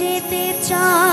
যেতে চায়।